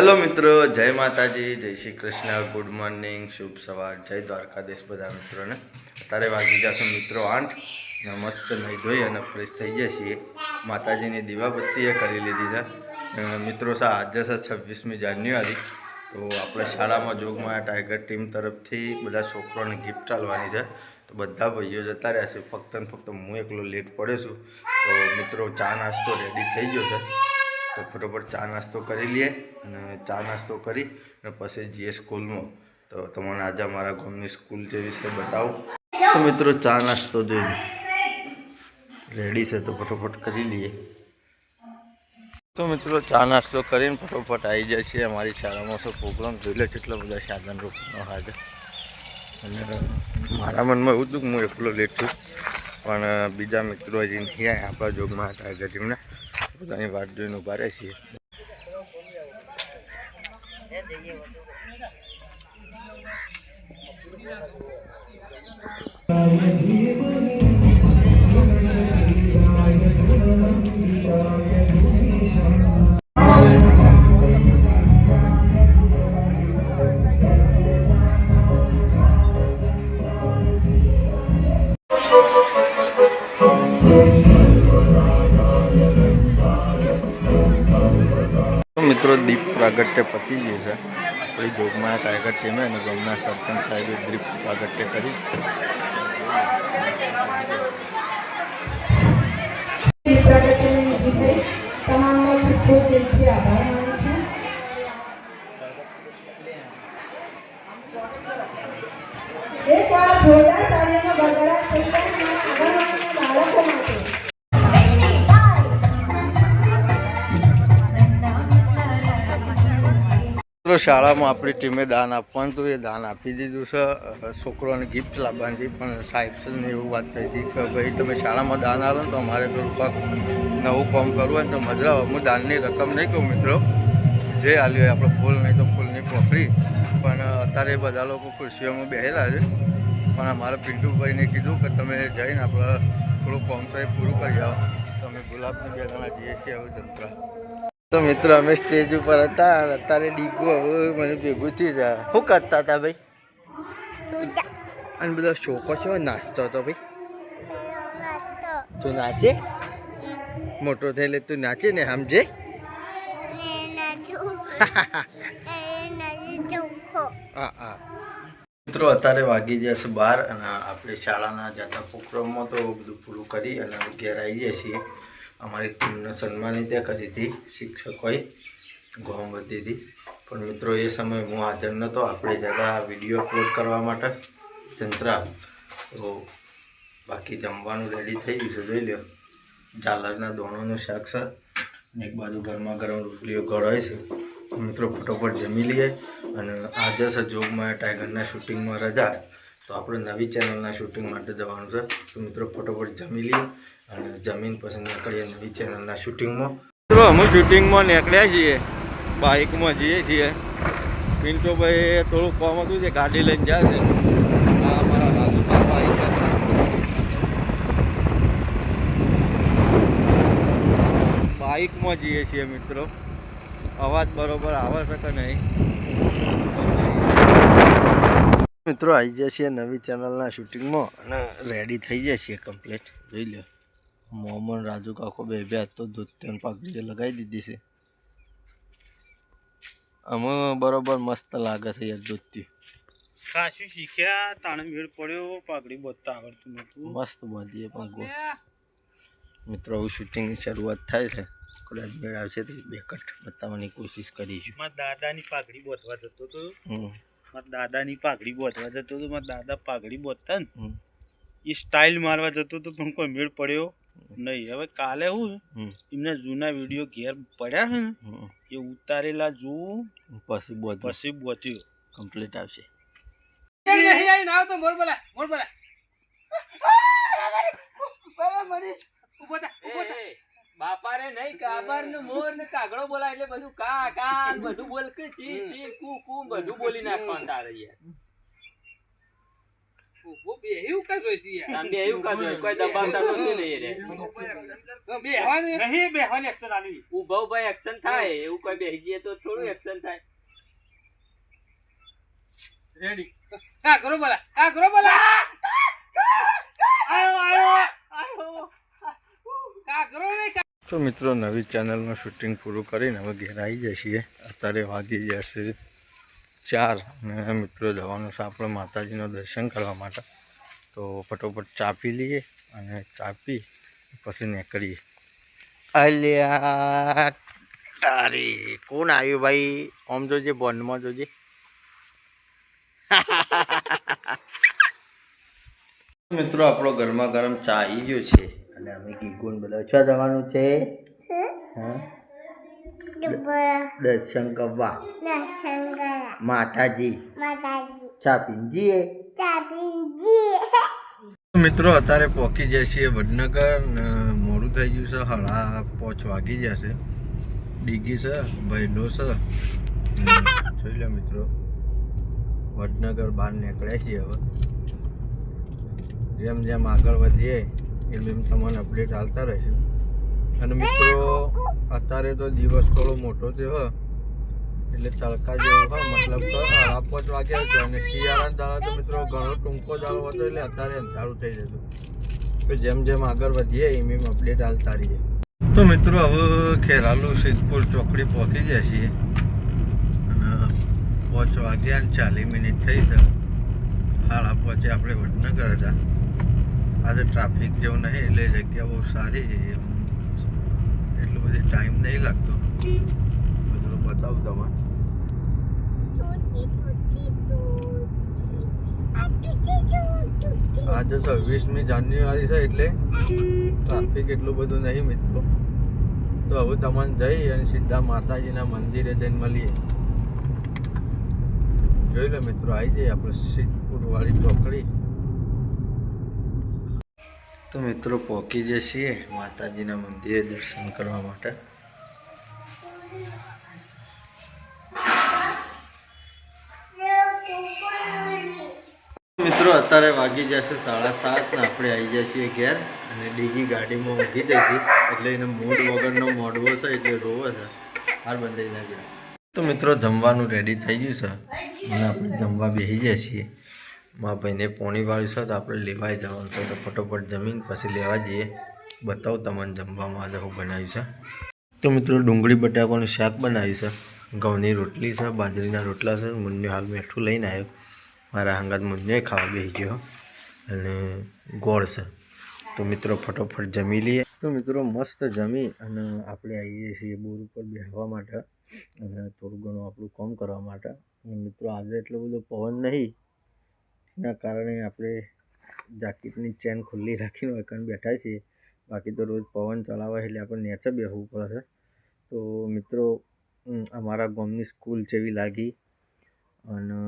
Hello મિત્રો. જય માતાજી. જય શ્રી કૃષ્ણ. ગુડ મોર્નિંગ શુભ સવાર. જય દ્વારકાધીશ બધા મિત્રોને. અત્યારે વાગી જશો મિત્રો આઠ. ને મસ્ત નહીં ધોઈ અને ફ્રેશ થઈ જાય છીએ. માતાજીની દીવાબત્તીએ કરી લીધી છે. મિત્રો સા, આજે છે છવ્વીસમી જાન્યુઆરી. તો આપણે શાળામાં જોગમાં ટાઈગર ટીમ તરફથી બધા છોકરોને ગિફ્ટ ચાલવાની છે. તો બધા ભાઈઓ જતા રહ્યા છે. ફક્ત ને ફક્ત હું એકલો લેટ પડ્યો છું. તો મિત્રો ચા નાસ્તો રેડી થઈ ગયો છે. તો ફટોફટ ચા નાસ્તો કરી લઈએ અને ચા નાસ્તો કરી અને પછી જઈએ સ્કૂલમાં. તો તમને આજે અમારા ગામની સ્કૂલ જે વિશે બતાવું. તો મિત્રો, ચા નાસ્તો જોઈ રેડી છે, તો ફટોફટ કરી લઈએ. તો મિત્રો, ચા નાસ્તો કરીને ફટોફટ આવી જાય છે અમારી શાળામાં. શું પ્રોગ્રામ જોઈ લે કેટલા બધા સાધન રોકનો હાજર અને મારા મનમાં એવું હતું કે હું એકલો લેટ છું. પણ બીજા મિત્રો હજી નહીં આવ્યા આપણા જોગમાં ટાઈગર ટીમના પોતાની વાટ જોઈને ઊભા રહે છીએ તો મિત્રો, દીપ પ્રાગટ્ય પતી ગયું છે. આપણી જોગમાં ટાઈગર ટીમે અને ગામના સરપંચ સાહેબે દીપ પ્રાગટ્ય કરી. આભાર. મિત્રો, શાળામાં આપણી ટીમે દાન આપવાનું હતું. એ દાન આપી દીધું છે. છોકરોને ગિફ્ટ લાવવાની પણ સાહેબ ને એવું વાત થઈ હતી કે ભાઈ, તમે શાળામાં દાન આવો તો અમારે થોડું કાંક નવું કામ કરવું હોય તો મજા આવે હું દાનની રકમ નહીં કહું મિત્રો. જે આલ્યું હોય આપણે ફૂલ, નહીં તો ફૂલની પોખરી. પણ અત્યારે બધા લોકો ખુરશીઓમાં બેસેલા છે. પણ અમારા પિન્ટુભાઈને કીધું કે તમે જઈને આપણે થોડું કોમ એ પૂરું કરી આવો. તો અમે ગુલાબની બે જણા જઈએ છીએ હવે જંત્ર તો મિત્રો, અમે સ્ટેજ ઉપર હતા અને અત્યારે ડીગો મને ભેગું થયું છે. શું કરતા હતા ભાઈ? અને બધો શોકો છે નાચતો હતો ભાઈ? તું નાચે? મોટો થઈ તું નાચે ને સમજે? હા હા. મિત્રો, અત્યારે વાગી જશે બાર અને આપણે શાળાના જતા પ્રોગ્રામમાં તો બધું પૂરું કરી અને ઘેર આવી જઈએ છીએ. અમારી ટીમને સન્માનિત કરી હતી, શિક્ષકોએ ગોમ વધી હતી. પણ મિત્રો, એ સમયે હું હાજર નહોતો આપણે જતા વીડિયો અપલોડ કરવા માટે જંત્રા તો બાકી જમવાનું રેડી થઈ ગયું છે. જોઈ લો. ઝાલરના દોણોનું શાક છે. અને એક બાજુ ગરમા ગરમ રોટલીઓ ગળાય છે. મિત્રો, ફટોફટ જમી લઈએ. અને આજે જશે જોગમાં ટાઈગરના શૂટિંગમાં રજા. તો આપણે નવી ચેનલના શૂટિંગ માટે જવાનું છે. તો મિત્રો, ફટોફટ જમી લઈએ. અને જમીન પસંદ કરીએ નવી ચેનલના શૂટિંગમાં મિત્રો અમે શૂટિંગમાં નીકળ્યા છીએ. બાઇકમાં જઈએ છીએ. પિન્ટોભાઈ થોડું કોમ હતું છે ગાડી લઈને જાય છે. અમારા બાઇકમાં જઈએ છીએ મિત્રો. અવાજ બરોબર આવે છે કે નહીં? મિત્રો, આવી છીએ નવી ચેનલના શૂટિંગમાં અને રેડી થઈ જાય છીએ કમ્પ્લીટ જોઈ લો. મોહમ્મદ રાજુ કાકો બે બે તો ધોત્યન પાઘડી લગાવી દીધી છે. અમે બરોબર મસ્ત લાગે છે યાર ધોતી ખાસું શીખ્યા તાણે મેળ પડ્યો પાઘડી બોતતા આવડતું નતું મસ્ત બાંધીએ પણ ગો. મિત્રો હવે શૂટિંગની શરૂઆત થાય છે. કદાચ મેળ આવશે તો બે કટ બતાવવાની કોશિશ કરીશું. મારા દાદાની પાઘડી બોતવા જતો હતો મારા દાદાની પાઘડી બોતવા જતો હતો મારા દાદા પાઘડી બોતતા ને. એ સ્ટાઇલ મારવા જતો હતો પણ કોઈ મેળ પડ્યો. નહીં હવે કાલે હું એમના જૂના વીડિયો ઘેર પડ્યા છે ને એ ઉતારેલા જોઉં પછી પછી બોત્યો કમ્પ્લીટ આવશે. બાપાને નહીં કાબર ને મોર ને કાગડો બોલાય એટલે બધું કા કા બધું બોલ કે ચી ચી કુ કુ બધું બોલી નાખવાનું તારે યાર. બેહ્યું કાં જોઈશે યાર? આમ બે એવું કાઢો કોઈ દબાવતા તો છે રે. તો નહીં બેહવાની એક્શન આવી. ઊભા ઊભા એક્શન થાય. એવું કોઈ બેસી જઈએ તો થોડું એક્શન થાય. રેડી કાકરો બોલા. કાકરો બોલા. આયો આયો આયો. કાકરો નહીં તો મિત્રો નવી ચેનલનું શૂટિંગ પૂરું કરીને હવે ઘેર આવી જશે અત્યારે વાગી જશે ચાર. ને મિત્રો જવાનું છે આપણે માતાજીનું દર્શન કરવા માટે. તો ફટોફટ ચા પી લઈએ અને ચા પી પછી નીકળીએ. અલ્યા તારી કોણ આવ્યું ભાઈ? આમ જોજે બોન્ડમાં જોજે. મિત્રો આપણો ગરમા ગરમ ચા આવી ગયો છે અને અમે ગીગુન બધા ઓછા જવાનું છે? હા? દર્શન કરવા માતાજી ચા પીંજીએ મિત્રો અત્યારે પહોંચી છીએ વડનગર મોડું થઈ ગયું છે. હળા પોચ વાગી જશે ડીગી છે ભાઈનો છે. જોઈ લો મિત્રો વડનગર બહાર નીકળ્યા છીએ હવે. જેમ જેમ આગળ વધીએ એમ એમ તમને અપડેટ આવતા રહીશું. અને મિત્રો, અત્યારે તો દિવસ થોડો મોટો થયો એટલે તડકા જેવો હોય મતલબ સાડા પાંચ વાગ્યા છે અને શિયાળાના દાડા તો મિત્રો ઘણો ટૂંકો દાડો હતો એટલે અત્યારે અંધારું થઈ જતું. તો જેમ જેમ આગળ વધીએ, એમ એમ અપડેટ આવતા રહીએ. તો મિત્રો, હવે ખેરાલુ સિદ્ધપુર ચોકડી પહોંચી ગયા છીએ. અને પાંચ વાગ્યા ને ચાલીસ મિનિટ થઈ છે. સાડા પાંચે આપણે વડનગર હતા. આજે ટ્રાફિક જેવું નહીં, એટલે જગ્યા બહુ સારી છે ટાઈમ નહીં લાગતો મિત્રો બતાવું તમારે આજે છવ્વીસમી જાન્યુઆરી છે એટલે ટ્રાફિક એટલું બધું નહીં મિત્રો તો હવે તમને જઈ અને સીધા માતાજીના મંદિરે જઈને મળીએ જોઈ લો મિત્રો આવી જઈએ આપણે સિદ્ધપુર વાળી ચોકડી તો મિત્રો પહોંચી છીએ માતાજીના મંદિરે દર્શન કરવા માટે. મિત્રો અત્યારે વાગી જશે સાડા સાત ને આપણે આવી જઈએ છીએ ઘેર અને ડીગી ગાડીમાં ઊંઘી જઈ એટલે એને મૂડ વગરનો મોડવો છે, એટલે રોવો છે. હાર બંધાઈ નાખ્યો તો મિત્રો જમવાનું રેડી થઈ ગયું છે. અને આપણે જમવા બેસી જઈએ છીએ મારા ભાઈને પોણી વાળી છે તો આપણે લેવાઈ જવાનું છે તો ફટોફટ જમીન પછી લેવા જઈએ. બતાવું તમને જમવામાં આજે હું બનાવ્યું છે. તો મિત્રો ડુંગળી બટાકાનું શાક બનાવ્યું છે. ઘઉંની રોટલી છે, બાજરીના રોટલા છે મુન્યો હાલ મેઠું લઈને આવ્યો. મારા હંગાત મુન્યોય ખાવા બેસી ગયો અને ગોળ છે. તો મિત્રો ફટોફટ જમી લઈએ. તો મિત્રો મસ્ત જમી અને આપણે આવીએ છીએ બોર ઉપર બેસવા માટે અને થોડું ઘણું આપણું કામ કરવા માટે. અને મિત્રો આજે એટલો બધો પવન નહીં. એના કારણે આપણે જાકીટની ચેન ખુલ્લી રાખીને વળકણ બેઠા છીએ. બાકી તો રોજ પવન ચલાવે એટલે આપણે નેચે બેસવું પડે છે. તો મિત્રો અમારા ગામની સ્કૂલ જેવી લાગી. અને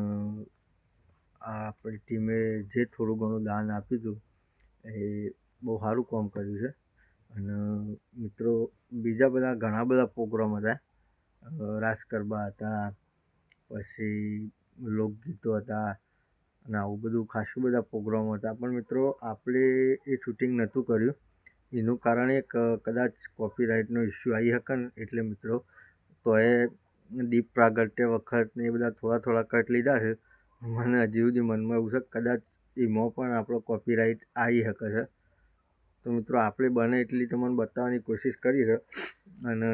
આ આપણી ટીમે જે થોડું ઘણું દાન આપ્યું હતું, એ બહુ સારું કામ કર્યું છે. અને મિત્રો, બીજા બધા ઘણા બધા પ્રોગ્રામ હતા. રાસ ગરબા હતા, પછી લોકગીતો હતા અને આવું બધું ખાસું બધા પ્રોગ્રામો હતા. પણ મિત્રો, આપણે એ શૂટિંગ નહોતું કર્યું. એનું કારણ એક કદાચ કોપીરાઇટનો ઇસ્યુ આવી શકે ને એટલે મિત્રો, તો એ દીપ પ્રાગટ્ય વખત ને એ બધા થોડા થોડા કટ લીધા છે. મને હજી સુધી મનમાં એવું છે કદાચ એમાં પણ આપણો કોપીરાઇટ આવી શકે છે. તો મિત્રો, આપણે બને એટલી તમને બતાવવાની કોશિશ કરી છે. અને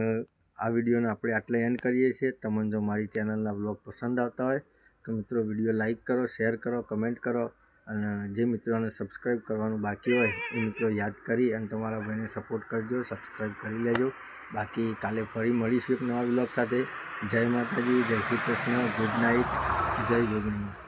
આ વિડીયોને આપણે આટલે એન્ડ કરીએ છીએ. તમને જો મારી ચેનલના બ્લોગ પસંદ આવતા હોય તો મિત્રો વીડિયો લાઇક કરો, શેર કરો, કમેન્ટ કરો અને જે મિત્રોને સબસ્ક્રાઈબ કરવાનું બાકી હોય એ મિત્રો યાદ કરી અને તમારા ભાઈને સપોર્ટ કરજો સબસ્ક્રાઈબ કરી લેજો. બાકી કાલે ફરી મળીશું એક નવા બ્લોગ સાથે. જય માતાજી, જય શ્રી કૃષ્ણ ગુડ નાઇટ જય જોગણી